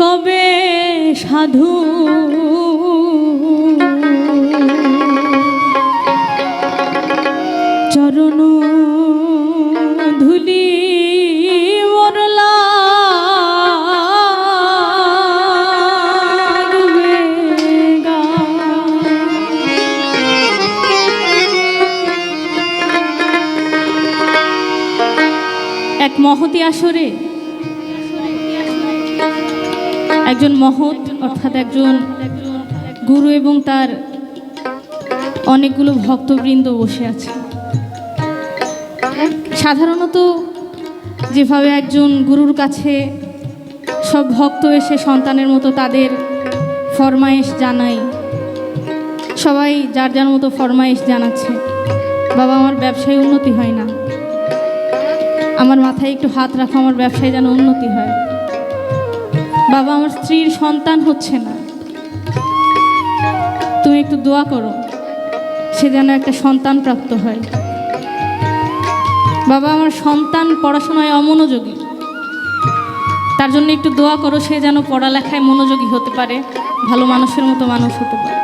কবে সাধু? চরণ ধুলি ওরলা এক মহতি আসরে একজন মহৎ, অর্থাৎ একজন গুরু এবং তার অনেকগুলো ভক্তবৃন্দ বসে আছে। সাধারণত যেভাবে একজন গুরুর কাছে সব ভক্ত এসে সন্তানের মতো তাদের ফরমায়েশ জানায়, সবাই যার যার মতো ফরমায়েশ জানাচ্ছে, বাবা আমার ব্যবসায় উন্নতি হয় না। আমার মাথায় একটু হাত রাখো, আমার ব্যবসায় যেন উন্নতি হয়। বাবা, আমার স্ত্রীর সন্তান হচ্ছে না। তুমি একটু দোয়া করো, সে যেন একটা সন্তান প্রাপ্ত হয়। বাবা, আমার সন্তান পড়াশোনায় অমনোযোগী। তার জন্য একটু দোয়া করো, সে যেন পড়ালেখায় মনোযোগী হতে পারে, ভালো মানুষের মতো মানুষ হতে পারে।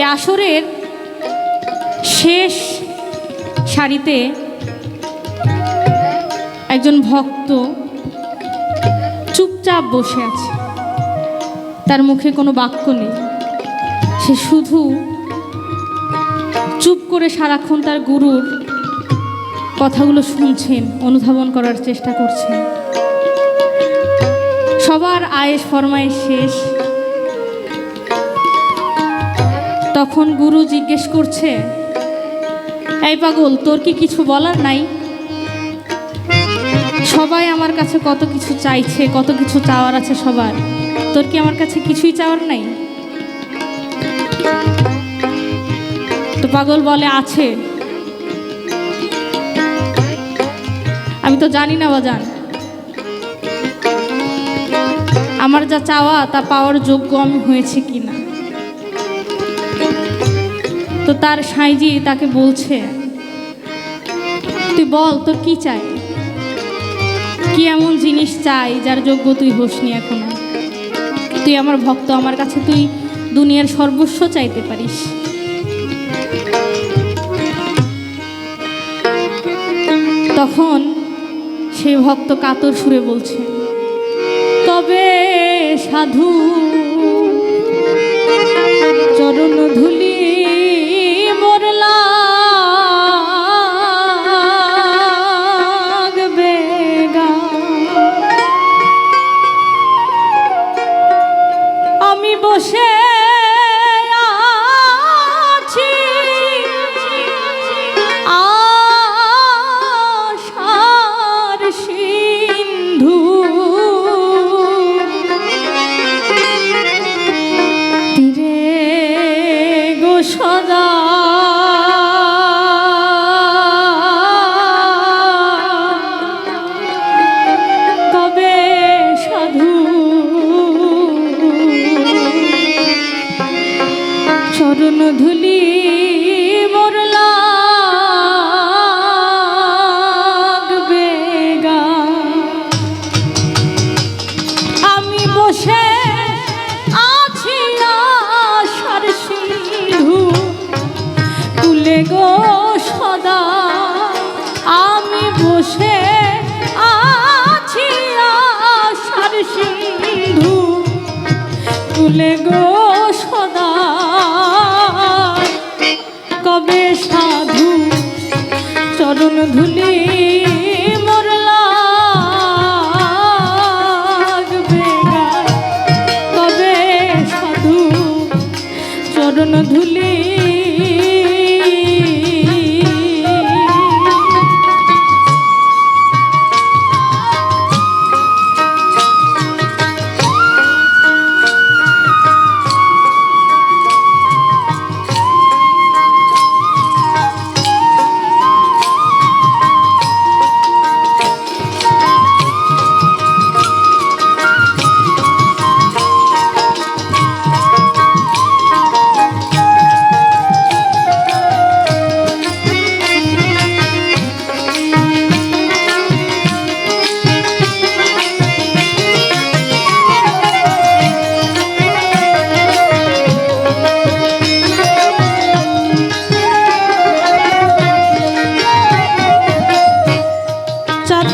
এ আসরের শেষ সারিতে একজন ভক্ত চুপচাপ বসে আছে। তার মুখে কোনো বাক্য নেই। সে শুধু চুপ করে সারাক্ষণ তার গুরুর কথাগুলো শুনছেন, অনুধাবন করার চেষ্টা করছেন। সবার আয়েস ফরমায়েশ শেষ। তখন গুরু জিজ্ঞেস করছে, এই পাগল, তোর কি কিছু বলার নাই? সবাই আমার কাছে কত কিছু চাইছে, কত কিছু চাওয়ার আছে সবার। তোর কি আমার কাছে কিছুই চাওয়ার নাই? তো পাগল বলে আছে। আমি তো জানি না, বাজান। আমার যা চাওয়া, তা পাওয়ার যোগ্য আমি হয়েছে কি না তো তার সাইজি তাকে বলছে, তুই বল, তোর কি চাই? কি এমন জিনিস চাই যার যোগ্য তুই হোসনি এখন? তুই আমার ভক্ত, আমার কাছে তুই দুনিয়ার সর্বস্ব চাইতে পারিস। তখন সেই ভক্ত কাতর সুরে বলছে, তবে সাধু চরণ ধুলি মোরলা। আমি বসে আছি সিন্ধু। তুলে গো সদা। আমি বসে আছি সিন্ধু। তুলে গো চরণ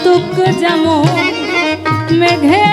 तुक जमो मेघे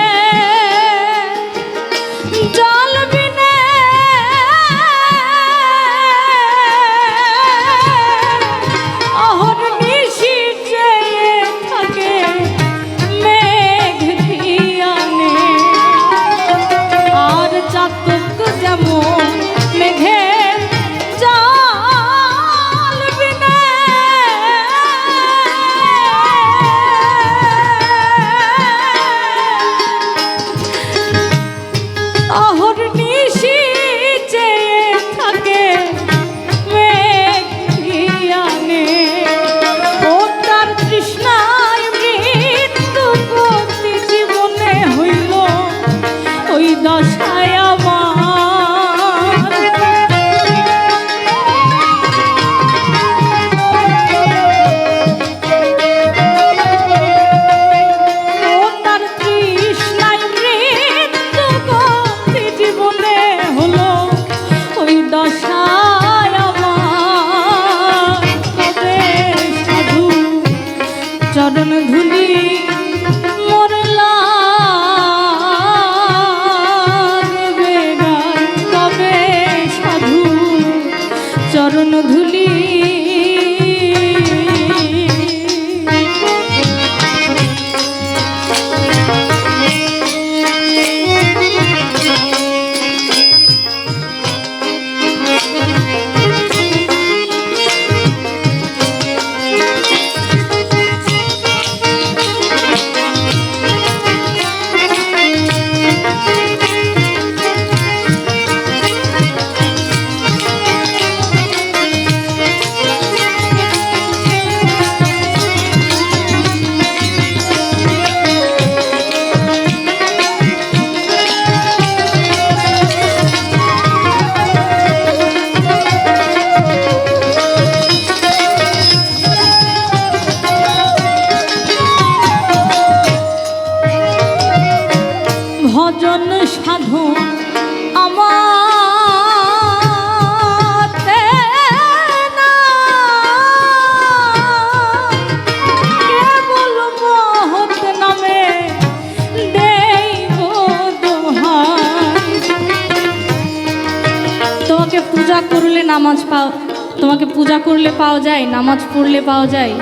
তোমাকে পূজা করলে পাওয়া যায়, নামাজ পড়লে পাওয়া যায়,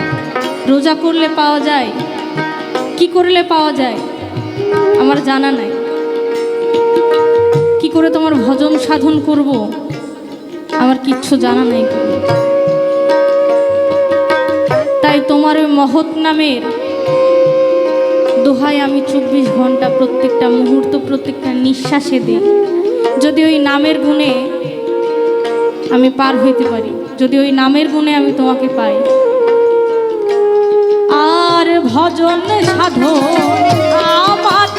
রোজা করলে পাওয়া যায়, কি করলে পাওয়া যায়, আমার জানা নাই। কি করে তোমার ভজন সাধন করব, আমার কিচ্ছু জানা নাই। তাই তোমার ওই মহৎ নামের দোহায় আমি চব্বিশ ঘণ্টা প্রত্যেকটা মুহূর্ত, প্রত্যেকটা নিঃশ্বাসে দিই। যদি ওই নামের গুণে আমি পার হইতে পারি। যদি ওই নামের গুণে আমি তোমাকে পাই। আর ভজন সাধন আমাতে